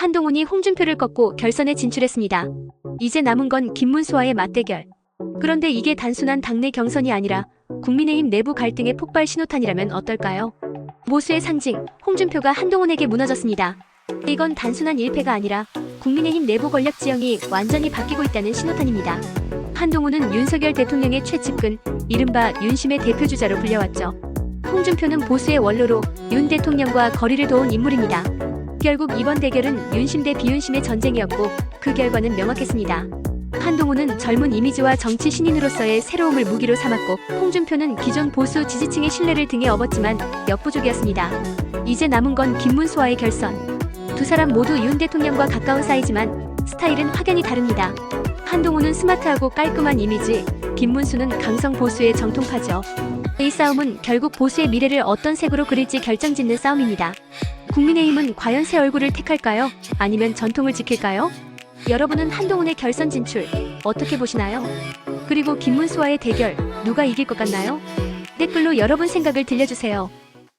한동훈이 홍준표를 꺾고 결선에 진출했습니다. 이제 남은 건 김문수와의 맞대결. 그런데 이게 단순한 당내 경선이 아니라 국민의힘 내부 갈등의 폭발 신호탄이라면 어떨까요? 모수의 상징, 홍준표가 한동훈에게 무너졌습니다. 이건 단순한 일패가 아니라 국민의힘 내부 권력 지형이 완전히 바뀌고 있다는 신호탄입니다. 한동훈은 윤석열 대통령의 최측근, 이른바 윤심의 대표주자로 불려왔죠. 홍준표는 보수의 원로로 윤 대통령과 거리를 도운 인물입니다. 결국 이번 대결은 윤심 대 비윤심의 전쟁이었고 그 결과는 명확했습니다. 한동훈은 젊은 이미지와 정치 신인으로서의 새로움을 무기로 삼았고 홍준표는 기존 보수 지지층의 신뢰를 등에 업었지만 역부족이었습니다. 이제 남은 건 김문수와의 결선. 두 사람 모두 윤 대통령과 가까운 사이지만 스타일은 확연히 다릅니다. 한동훈은 스마트하고 깔끔한 이미지, 김문수는 강성 보수의 정통파죠. 이 싸움은 결국 보수의 미래를 어떤 색으로 그릴지 결정짓는 싸움입니다. 국민의힘은 과연 새 얼굴을 택할까요? 아니면 전통을 지킬까요? 여러분은 한동훈의 결선 진출 어떻게 보시나요? 그리고 김문수와의 대결 누가 이길 것 같나요? 댓글로 여러분 생각을 들려주세요.